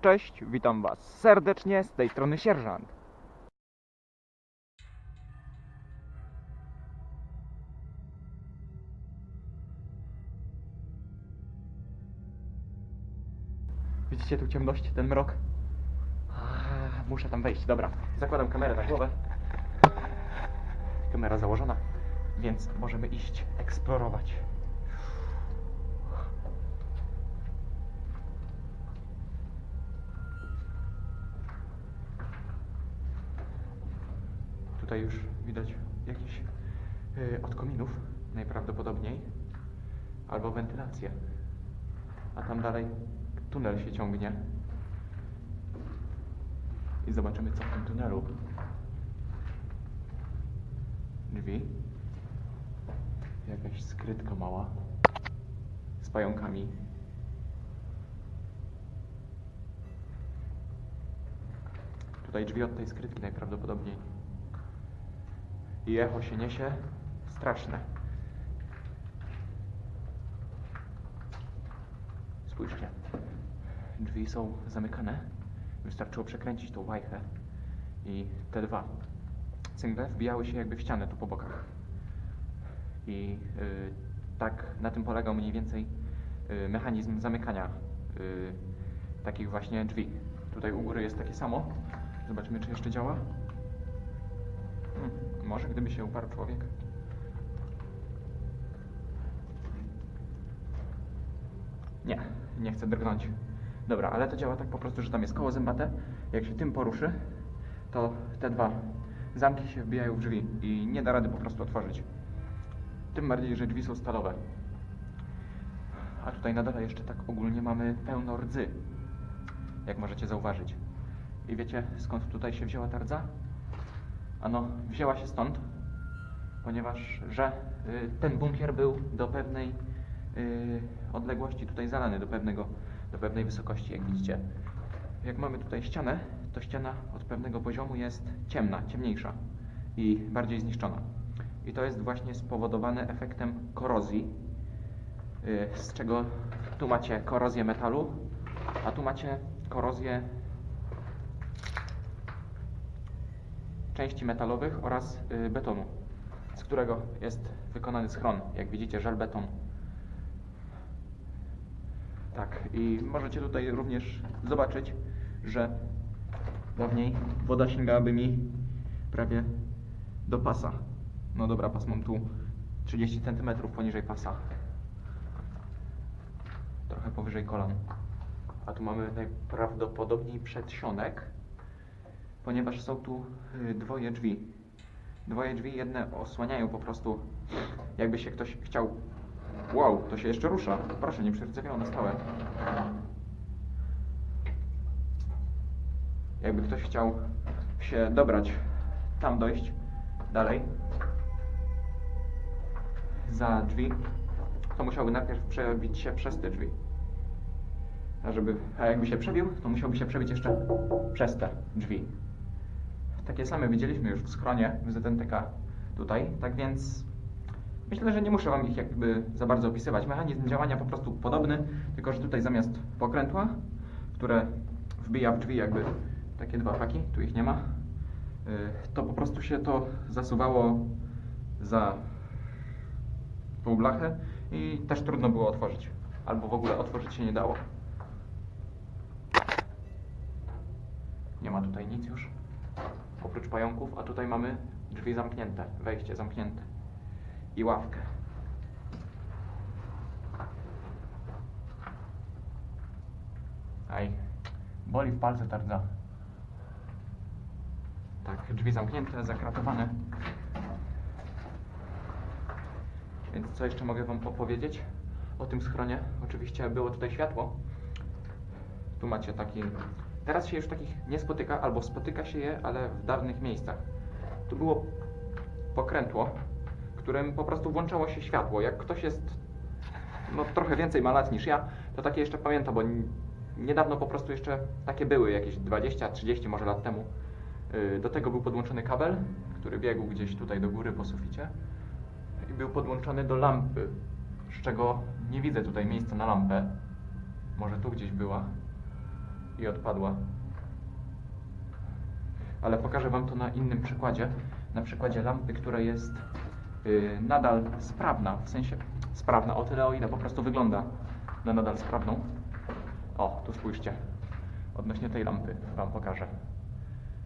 Cześć, witam Was serdecznie z tej strony sierżant. Widzicie tu ciemność, ten mrok? Muszę tam wejść, dobra. Zakładam kamerę na głowę. Kamera założona, więc możemy iść eksplorować. Tutaj już widać jakiś yy, od kominów najprawdopodobniej albo wentylację. A tam dalej tunel się ciągnie. I zobaczymy co w tym tunelu. Drzwi. Jakaś skrytka mała z pająkami. Tutaj drzwi od tej skrytki najprawdopodobniej. I echo się niesie. Straszne. Spójrzcie. Drzwi są zamykane. Wystarczyło przekręcić tą wajchę i te dwa cyngle wbijały się jakby w ścianę tu po bokach. I y, tak na tym polegał mniej więcej y, mechanizm zamykania y, takich właśnie drzwi. Tutaj u góry jest takie samo. Zobaczymy, czy jeszcze działa. Może gdyby się uparł człowiek. Nie, nie chcę drgnąć. Dobra, ale to działa tak po prostu, że tam jest koło zębate. Jak się tym poruszy, to te dwa zamki się wbijają w drzwi i nie da rady po prostu otworzyć. Tym bardziej, że drzwi są stalowe. A tutaj na dole jeszcze tak ogólnie mamy pełno rdzy, jak możecie zauważyć. I wiecie skąd tutaj się wzięła ta rdza? Ano, wzięła się stąd, ponieważ że y, ten bunkier był do pewnej y, odległości tutaj zalany, do, pewnego, do pewnej wysokości, jak widzicie. Jak mamy tutaj ścianę, to ściana od pewnego poziomu jest ciemna, ciemniejsza i bardziej zniszczona. I to jest właśnie spowodowane efektem korozji, y, z czego tu macie korozję metalu, a tu macie korozję części metalowych oraz y, betonu, z którego jest wykonany schron. Jak widzicie, żel beton. Tak, i możecie tutaj również zobaczyć, że dawniej woda sięgałaby mi prawie do pasa. No dobra, pas mam tu 30 cm poniżej pasa. Trochę powyżej kolan. A tu mamy najprawdopodobniej przedsionek, ponieważ są tu y, dwoje drzwi. Dwoje drzwi, jedne osłaniają po prostu, jakby się ktoś chciał. Wow, to się jeszcze rusza. Proszę, nie przyrzewiało na stałe. Jakby ktoś chciał się dobrać, tam dojść dalej za drzwi, to musiałby najpierw przebić się przez te drzwi. A, żeby, a jakby się przebił, to musiałby się przebić jeszcze przez te drzwi. Takie same widzieliśmy już w schronie w ZNTK tutaj, tak więc myślę, że nie muszę Wam ich jakby za bardzo opisywać. Mechanizm działania po prostu podobny, tylko że tutaj zamiast pokrętła, które wbija w drzwi jakby takie dwa haki, tu ich nie ma, y, to po prostu się to zasuwało za tą blachę i też trudno było otworzyć. Albo w ogóle otworzyć się nie dało. Nie ma tutaj nic już. Oprócz pająków, a tutaj mamy drzwi zamknięte, wejście zamknięte i ławkę. Aj, boli w palce ta rdza. Tak, drzwi zamknięte, zakratowane. Więc co jeszcze mogę Wam opowiedzieć o tym schronie? Oczywiście było tutaj światło. Tu macie taki. Teraz się już takich nie spotyka, albo spotyka się je, ale w dawnych miejscach. Tu było pokrętło, którym po prostu włączało się światło. Jak ktoś jest no, trochę więcej ma lat niż ja, to takie jeszcze pamięta, bo niedawno po prostu jeszcze takie były, jakieś 20-30 może lat temu. Yy, Do tego był podłączony kabel, który biegł gdzieś tutaj do góry po suficie i był podłączony do lampy, z czego nie widzę tutaj miejsca na lampę. Może tu gdzieś była. I odpadła. Ale pokażę Wam to na innym przykładzie. Na przykładzie lampy, która jest y, nadal sprawna, w sensie sprawna o tyle, o ile po prostu wygląda na nadal sprawną. O, tu spójrzcie. Odnośnie tej lampy Wam pokażę.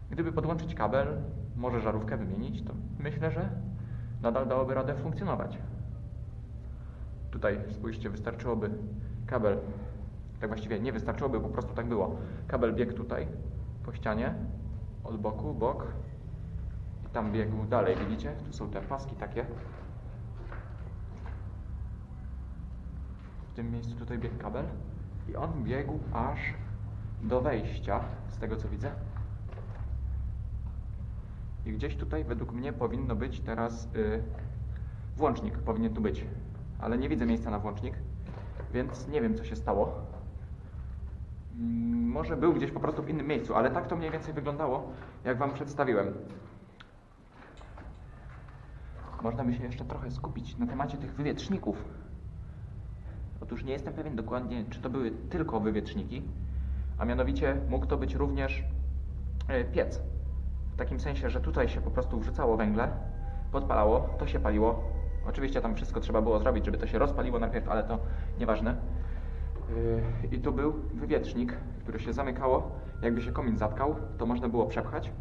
Gdyby podłączyć kabel, może żarówkę wymienić, to myślę, że nadal dałoby radę funkcjonować. Tutaj spójrzcie, wystarczyłoby kabel, tak właściwie nie wystarczyłoby, po prostu tak było. Kabel biegł tutaj po ścianie, od boku, bok i tam biegł dalej, widzicie? Tu są te paski takie. W tym miejscu tutaj biegł kabel i on biegł aż do wejścia, z tego co widzę. I gdzieś tutaj według mnie powinno być teraz y, włącznik, powinien tu być. Ale nie widzę miejsca na włącznik, więc nie wiem co się stało. Mm, Może był gdzieś po prostu w innym miejscu, ale tak to mniej więcej wyglądało, jak Wam przedstawiłem. Można by się jeszcze trochę skupić na temacie tych wywietrzników. Otóż nie jestem pewien dokładnie, czy to były tylko wywietrzniki, a mianowicie mógł to być również e, piec. W takim sensie, że tutaj się po prostu wrzucało węgle, podpalało, to się paliło. Oczywiście tam wszystko trzeba było zrobić, żeby to się rozpaliło najpierw, ale to nieważne. Yy, I tu był wywietrznik, który się zamykało. Jakby się komin zatkał, to można było przepchać.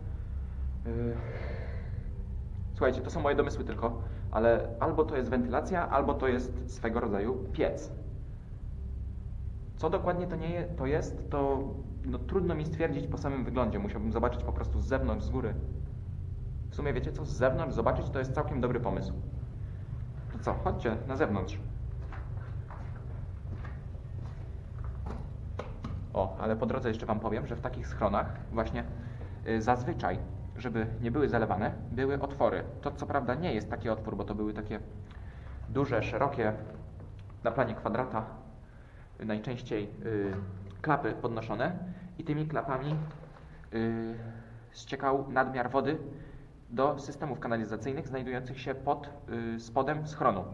Yy, Słuchajcie, to są moje domysły tylko, ale albo to jest wentylacja, albo to jest swego rodzaju piec. Co dokładnie to nie je, to jest, to no, trudno mi stwierdzić po samym wyglądzie. Musiałbym zobaczyć po prostu z zewnątrz, z góry. W sumie wiecie co, z zewnątrz zobaczyć to jest całkiem dobry pomysł. To co, chodźcie na zewnątrz. O, ale po drodze jeszcze Wam powiem, że w takich schronach właśnie y, zazwyczaj, żeby nie były zalewane, były otwory. To co prawda nie jest taki otwór, bo to były takie duże, szerokie, na planie kwadrata y, najczęściej y, klapy podnoszone i tymi klapami ściekał nadmiar wody do systemów kanalizacyjnych znajdujących się pod spodem schronu.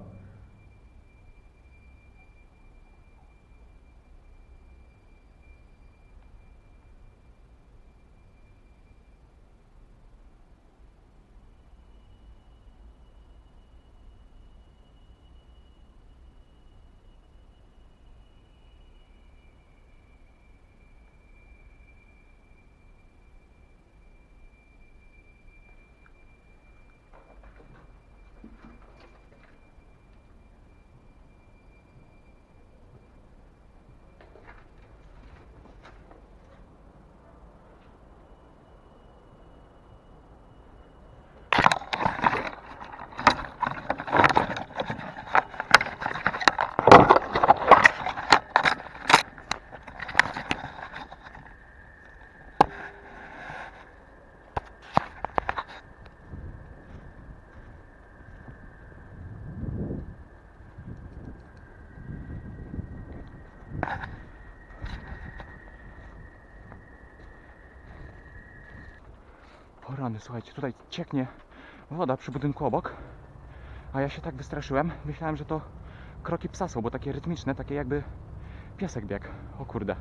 Rany, słuchajcie, tutaj cieknie woda przy budynku obok, a ja się tak wystraszyłem, myślałem, że to kroki psa są, bo takie rytmiczne, takie jakby piesek biegł. O kurde.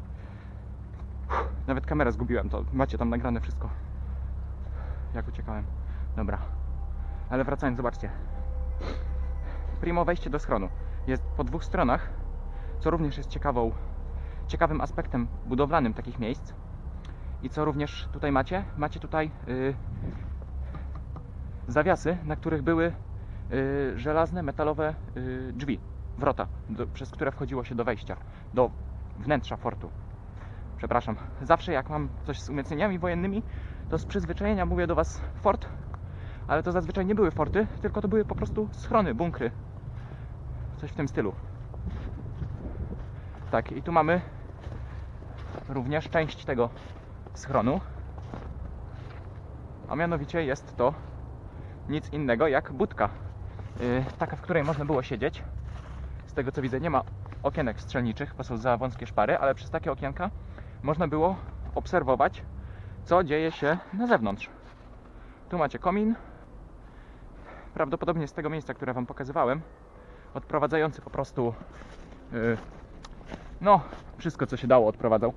Uff, Nawet kamerę zgubiłem, to macie tam nagrane wszystko. Jak uciekałem. Dobra. Ale wracając, zobaczcie. Primo wejście do schronu. Jest po dwóch stronach, co również jest ciekawą, ciekawym aspektem budowlanym takich miejsc. I co również tutaj macie? Macie tutaj y, zawiasy, na których były y, żelazne, metalowe y, drzwi, wrota, do, przez które wchodziło się do wejścia, do wnętrza fortu. Przepraszam. Zawsze jak mam coś z umocnieniami wojennymi, to z przyzwyczajenia mówię do Was fort, ale to zazwyczaj nie były forty, tylko to były po prostu schrony, bunkry. Coś w tym stylu. Tak, i tu mamy również część tego schronu. A mianowicie jest to nic innego jak budka. Yy, taka, w której można było siedzieć. Z tego co widzę, nie ma okienek strzelniczych, bo są za wąskie szpary, ale przez takie okienka można było obserwować, co dzieje się na zewnątrz. Tu macie komin. Prawdopodobnie z tego miejsca, które Wam pokazywałem, odprowadzający po prostu yy, no, wszystko co się dało odprowadzał.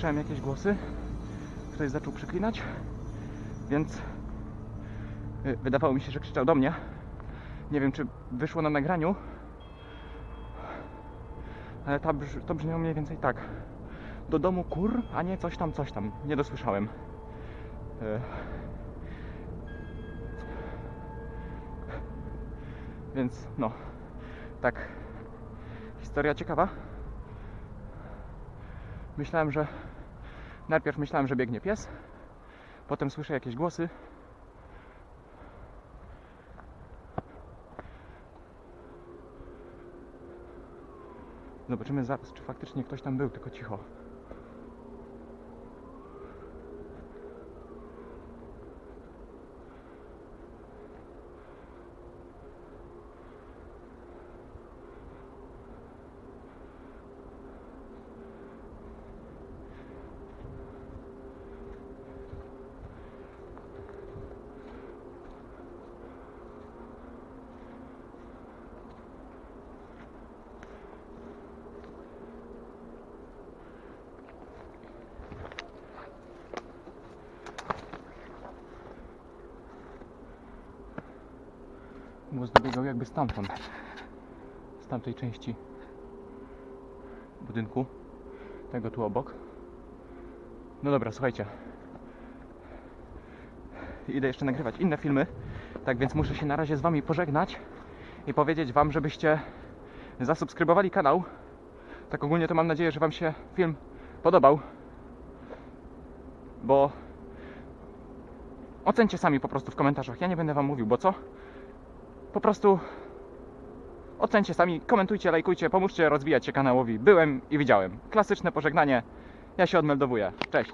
Słyszałem jakieś głosy. Ktoś zaczął przeklinać, więc y, wydawało mi się, że krzyczał do mnie. Nie wiem, czy wyszło na nagraniu, ale ta brz- to brzmiało mniej więcej tak. Do domu kur, a nie coś tam, coś tam. Nie dosłyszałem. Y, Więc no, tak. Historia ciekawa. Myślałem, że. Najpierw myślałem, że biegnie pies. Potem słyszę jakieś głosy. Zobaczymy zaraz, czy faktycznie ktoś tam był, tylko cicho. Głos dobiegał jakby stamtąd. Z tamtej części budynku. Tego tu obok. No dobra, słuchajcie. Idę jeszcze nagrywać inne filmy. Tak więc muszę się na razie z wami pożegnać i powiedzieć wam, żebyście zasubskrybowali kanał. Tak ogólnie to mam nadzieję, że wam się film podobał. Bo ocencie sami po prostu w komentarzach. Ja nie będę wam mówił, bo co? Po prostu ocencie sami, komentujcie, lajkujcie, pomóżcie rozwijać się kanałowi. Byłem i widziałem. Klasyczne pożegnanie. Ja się odmeldowuję. Cześć.